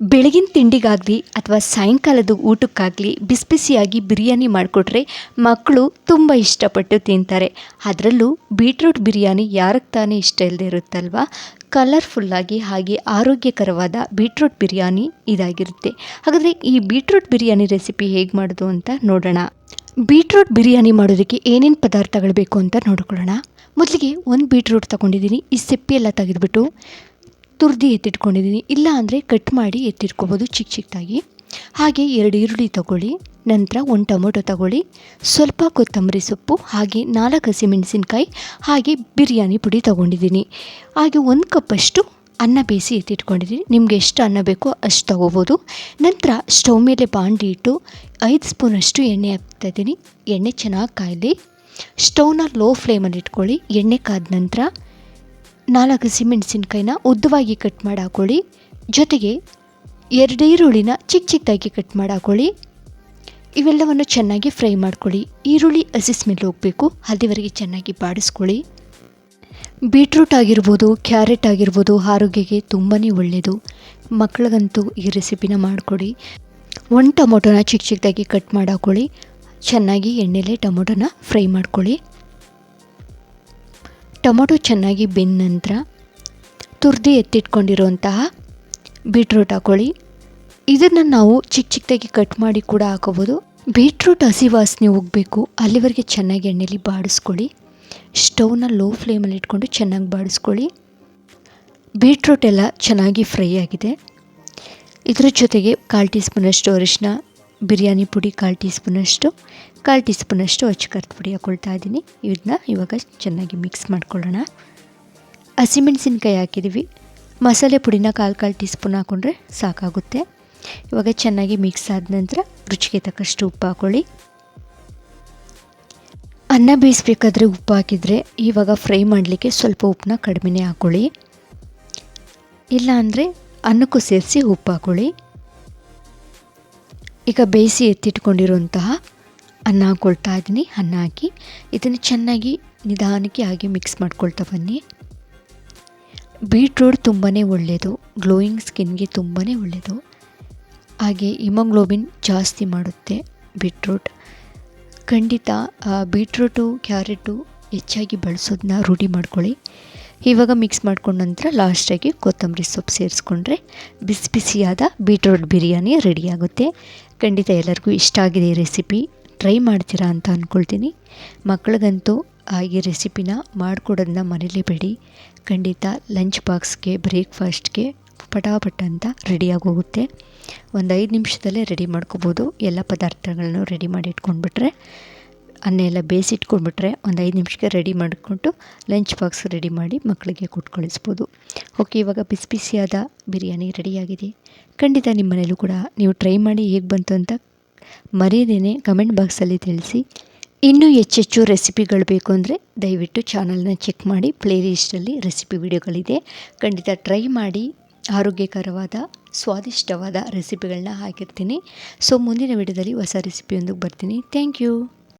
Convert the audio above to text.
ಬೆಳಗಿನ ತಿಂಡಿಗಾಗಲಿ ಅಥವಾ ಸಾಯಂಕಾಲದ ಊಟಕ್ಕಾಗಲಿ ಬಿಸಿ ಬಿಸಿಯಾಗಿ ಬಿರಿಯಾನಿ ಮಾಡಿಕೊಟ್ರೆ ಮಕ್ಕಳು ತುಂಬ ಇಷ್ಟಪಟ್ಟು ತಿಂತಾರೆ. ಅದರಲ್ಲೂ ಬೀಟ್ರೂಟ್ ಬಿರಿಯಾನಿ ಯಾರಿಗೆ ತಾನೇ ಇಷ್ಟ ಇಲ್ಲದೆ ಇರುತ್ತಲ್ವಾ? ಕಲರ್ಫುಲ್ಲಾಗಿ ಹಾಗೆ ಆರೋಗ್ಯಕರವಾದ ಬೀಟ್ರೂಟ್ ಬಿರಿಯಾನಿ ಇದಾಗಿರುತ್ತೆ. ಹಾಗಾದರೆ ಈ ಬೀಟ್ರೂಟ್ ಬಿರಿಯಾನಿ ರೆಸಿಪಿ ಹೇಗೆ ಮಾಡೋದು ಅಂತ ನೋಡೋಣ. ಬೀಟ್ರೂಟ್ ಬಿರಿಯಾನಿ ಮಾಡೋದಕ್ಕೆ ಏನೇನು ಪದಾರ್ಥಗಳು ಬೇಕು ಅಂತ ನೋಡ್ಕೊಳ್ಳೋಣ. ಮೊದಲಿಗೆ ಒಂದು ಬೀಟ್ರೂಟ್ ತೊಗೊಂಡಿದ್ದೀನಿ. ಈ ಸಿಪ್ಪೆ ಎಲ್ಲ ತೆಗೆದುಬಿಟ್ಟು ತುರ್ದಿ ಎತ್ತಿಟ್ಕೊಂಡಿದ್ದೀನಿ. ಇಲ್ಲ ಅಂದರೆ ಕಟ್ ಮಾಡಿ ಎತ್ತಿಟ್ಕೊಬೋದು ಚಿಕ್ಕ ಚಿಕ್ಕದಾಗಿ ಹಾಗೆ ಎರಡು ಈರುಳ್ಳಿ ತಗೊಳ್ಳಿ, ನಂತರ ಒಂದು ಟೊಮೊಟೊ ತಗೊಳ್ಳಿ, ಸ್ವಲ್ಪ ಕೊತ್ತಂಬರಿ ಸೊಪ್ಪು, ಹಾಗೆ ನಾಲ್ಕು ಹಸಿಮೆಣಸಿನ್ಕಾಯಿ, ಹಾಗೆ ಬಿರಿಯಾನಿ ಪುಡಿ ತೊಗೊಂಡಿದ್ದೀನಿ. ಹಾಗೆ ಒಂದು ಕಪ್ಪಷ್ಟು ಅನ್ನ ಬೇಯಿಸಿ ಎತ್ತಿಟ್ಕೊಂಡಿದ್ದೀನಿ. ನಿಮಗೆ ಎಷ್ಟು ಅನ್ನ ಬೇಕೋ ಅಷ್ಟು ತೊಗೋಬೋದು. ನಂತರ ಸ್ಟೌವ್ ಮೇಲೆ ಬಾಂಡಿ ಇಟ್ಟು ಐದು ಸ್ಪೂನಷ್ಟು ಎಣ್ಣೆ ಹಾಕ್ತಾಯಿದ್ದೀನಿ ಎಣ್ಣೆ ಚೆನ್ನಾಗಿ ಕಾಯಲಿ. ಸ್ಟೌವ್ನ ಲೋ ಫ್ಲೇಮಲ್ಲಿ ಇಟ್ಕೊಳ್ಳಿ. ಎಣ್ಣೆ ಕಾದ ನಂತರ ನಾಲ್ಕು ಹಸಿಮೆಣಸಿನ್ಕಾಯಿನ ಉದ್ದವಾಗಿ ಕಟ್ ಮಾಡಿ ಹಾಕ್ಕೊಳ್ಳಿ ಜೊತೆಗೆ ಎರಡು ಈರುಳ್ಳಿನ ಚಿಕ್ಕ ಚಿಕ್ಕದಾಗಿ ಕಟ್ ಮಾಡಿ ಹಾಕ್ಕೊಳ್ಳಿ ಇವೆಲ್ಲವನ್ನು ಚೆನ್ನಾಗಿ ಫ್ರೈ ಮಾಡ್ಕೊಳ್ಳಿ. ಈರುಳ್ಳಿ ಹಸಿ ಸ್ಮೆಲ್ ಹೋಗಬೇಕು. ಅಲ್ಲಿವರೆಗೆ ಚೆನ್ನಾಗಿ ಬಾಡಿಸ್ಕೊಳ್ಳಿ. ಬೀಟ್ರೂಟ್ ಆಗಿರ್ಬೋದು, ಕ್ಯಾರೆಟ್ ಆಗಿರ್ಬೋದು ಆರೋಗ್ಯಕ್ಕೆ ತುಂಬಾ ಒಳ್ಳೆಯದು. ಮಕ್ಕಳಿಗಂತೂ ಈ ರೆಸಿಪಿನ ಮಾಡಿಕೊಡಿ. ಒಂದು ಟೊಮೊಟೊನ ಚಿಕ್ಕ ಚಿಕ್ಕದಾಗಿ ಕಟ್ ಮಾಡಿ ಹಾಕ್ಕೊಳ್ಳಿ ಚೆನ್ನಾಗಿ ಎಣ್ಣೆಲೆ ಟೊಮೊಟೊನ ಫ್ರೈ ಮಾಡ್ಕೊಳ್ಳಿ. ಟೊಮೊಟೊ ಚೆನ್ನಾಗಿ ಬೆಂದ ನಂತರ ತುರ್ದಿ ಎತ್ತಿಟ್ಕೊಂಡಿರುವಂತಹ ಬೀಟ್ರೂಟ್ ಹಾಕೊಳ್ಳಿ. ಇದನ್ನು ನಾವು ಚಿಕ್ಕ ಚಿಕ್ಕದಾಗಿ ಕಟ್ ಮಾಡಿ ಕೂಡ ಹಾಕೋಬೋದು ಬೀಟ್ರೂಟ್ ಹಸಿ ವಾಸನೆ ಹೋಗಬೇಕು. ಅಲ್ಲಿವರೆಗೆ ಚೆನ್ನಾಗಿ ಎಣ್ಣೆಲಿ ಬಾಡಿಸ್ಕೊಳ್ಳಿ. ಸ್ಟೌವ್ನ ಲೋ ಫ್ಲೇಮಲ್ಲಿ ಇಟ್ಕೊಂಡು ಚೆನ್ನಾಗಿ ಬಾಡಿಸ್ಕೊಳ್ಳಿ. ಬೀಟ್ರೂಟ್ ಎಲ್ಲ ಚೆನ್ನಾಗಿ ಫ್ರೈ ಆಗಿದೆ. ಇದರ ಜೊತೆಗೆ ಕಾಲು ಟೀ ಸ್ಪೂನಷ್ಟು ಅರಿಶಿನ ಬಿರಿಯಾನಿ ಪುಡಿ ಕಾಲು ಟೀ ಸ್ಪೂನಷ್ಟು ಕಾಲು ಟೀ ಸ್ಪೂನಷ್ಟು ಅಚ್ಚಕರ್ದ ಪುಡಿ ಹಾಕೊಳ್ತಾ ಇದ್ದೀನಿ. ಇದನ್ನ ಇವಾಗ ಚೆನ್ನಾಗಿ ಮಿಕ್ಸ್ ಮಾಡ್ಕೊಳ್ಳೋಣ. ಹಸಿಮೆಣಸಿನ್ಕಾಯಿ ಹಾಕಿದ್ದೀವಿ. ಮಸಾಲೆ ಪುಡಿನ ಕಾಲು ಕಾಲು ಟೀ ಸ್ಪೂನ್ ಹಾಕ್ಕೊಂಡ್ರೆ ಸಾಕಾಗುತ್ತೆ. ಇವಾಗ ಚೆನ್ನಾಗಿ ಮಿಕ್ಸ್ ಆದ ನಂತರ ರುಚಿಗೆ ತಕ್ಕಷ್ಟು ಉಪ್ಪು ಹಾಕ್ಕೊಳ್ಳಿ ಅನ್ನ ಬೇಯಿಸ್ಬೇಕಾದ್ರೆ ಉಪ್ಪು ಹಾಕಿದರೆ ಇವಾಗ ಫ್ರೈ ಮಾಡಲಿಕ್ಕೆ ಸ್ವಲ್ಪ ಉಪ್ಪನ್ನ ಕಡಿಮೆನೇ ಹಾಕ್ಕೊಳ್ಳಿ ಇಲ್ಲಾಂದರೆ ಅನ್ನಕ್ಕೂ ಸೇರಿಸಿ ಉಪ್ಪು ಹಾಕ್ಕೊಳ್ಳಿ ಈಗ ಬೇಯಿಸಿ ಎತ್ತಿಟ್ಕೊಂಡಿರುವಂತಹ ಅನ್ನ ಹಾಕ್ಕೊಳ್ತಾ ಇದ್ದೀನಿ. ಅನ್ನ ಹಾಕಿ ಇದನ್ನು ಚೆನ್ನಾಗಿ ನಿಧಾನಕ್ಕೆ ಹಾಗೆ ಮಿಕ್ಸ್ ಮಾಡ್ಕೊಳ್ತಾ ಬನ್ನಿ. ಬೀಟ್ರೂಟ್ ತುಂಬಾ ಒಳ್ಳೆಯದು. ಗ್ಲೋಯಿಂಗ್ ಸ್ಕಿನ್ಗೆ ತುಂಬಾ ಒಳ್ಳೆಯದು. ಹಾಗೆ ಹಿಮೋಗ್ಲೋಬಿನ್ ಜಾಸ್ತಿ ಮಾಡುತ್ತೆ ಬೀಟ್ರೂಟ್ ಖಂಡಿತ ಬೀಟ್ರೂಟು ಕ್ಯಾರೆಟು ಹೆಚ್ಚಾಗಿ ಬಳಸೋದನ್ನ ರೂಢಿ ಮಾಡ್ಕೊಳ್ಳಿ. ಇವಾಗ ಮಿಕ್ಸ್ ಮಾಡ್ಕೊಂಡ ನಂತರ ಲಾಸ್ಟಾಗಿ ಕೊತ್ತಂಬರಿ ಸೊಪ್ಪು ಸೇರಿಸ್ಕೊಂಡ್ರೆ ಬಿಸಿ ಬಿಸಿಯಾದ ಬೀಟ್ರೂಟ್ ಬಿರಿಯಾನಿ ರೆಡಿಯಾಗುತ್ತೆ ಖಂಡಿತ ಎಲ್ಲರಿಗೂ ಇಷ್ಟ ಆಗಿದೆ ಈ ರೆಸಿಪಿ. ಟ್ರೈ ಮಾಡ್ತೀರಾ ಅಂತ ಅಂದ್ಕೊಳ್ತೀನಿ ಮಕ್ಕಳಿಗಂತೂ ಈ ರೆಸಿಪಿನ ಮಾಡಿಕೊಡೋದನ್ನ ಮರೀಲಿಬೇಡಿ ಖಂಡಿತ ಲಂಚ್ ಬಾಕ್ಸ್ಗೆ, ಬ್ರೇಕ್ಫಾಸ್ಟ್ಗೆ ಪಟಾಪಟ ಅಂತ ರೆಡಿಯಾಗಿ ಹೋಗುತ್ತೆ ಒಂದು ಐದು ನಿಮಿಷದಲ್ಲೇ ರೆಡಿ ಮಾಡ್ಕೋಬೋದು. ಎಲ್ಲ ಪದಾರ್ಥಗಳನ್ನು ರೆಡಿ ಮಾಡಿ ಇಟ್ಕೊಂಡ್ಬಿಟ್ರೆ ಅನ್ನ ಎಲ್ಲ ಬೇಯಿಸಿಟ್ಕೊಂಡ್ಬಿಟ್ರೆ ಒಂದು ಐದು ನಿಮಿಷಕ್ಕೆ ರೆಡಿ ಮಾಡಿಕೊಂಡು ಲಂಚ್ ಬಾಕ್ಸ್ ರೆಡಿ ಮಾಡಿ ಮಕ್ಕಳಿಗೆ ಕೊಟ್ಟು ಕಳಿಸ್ಬೋದು ಓಕೆ ಇವಾಗ ಬಿಸಿ ಬಿಸಿಯಾದ ಬಿರಿಯಾನಿ ರೆಡಿಯಾಗಿದೆ ಖಂಡಿತ ನಿಮ್ಮ ಮನೇಲೂ ಕೂಡ ನೀವು ಟ್ರೈ ಮಾಡಿ ಹೇಗೆ ಬಂತು ಅಂತ ಮರೆಯದೇನೆ ಕಮೆಂಟ್ ಬಾಕ್ಸಲ್ಲಿ ತಿಳಿಸಿ. ಇನ್ನೂ ಹೆಚ್ಚೆಚ್ಚು ರೆಸಿಪಿಗಳು ಬೇಕು ಅಂದರೆ ದಯವಿಟ್ಟು ಚಾನಲ್ನ ಚೆಕ್ ಮಾಡಿ ಪ್ಲೇ ಲಿಸ್ಟಲ್ಲಿ ರೆಸಿಪಿ ವಿಡಿಯೋಗಳಿದೆ ಖಂಡಿತ ಟ್ರೈ ಮಾಡಿ ಆರೋಗ್ಯಕರವಾದ, ಸ್ವಾದಿಷ್ಟವಾದ ರೆಸಿಪಿಗಳನ್ನ ಹಾಕಿರ್ತೀನಿ. ಸೊ ಮುಂದಿನ ವಿಡಿಯೋದಲ್ಲಿ ಹೊಸ ರೆಸಿಪಿಯೊಂದಿಗೆ ಬರ್ತೀನಿ. Thank you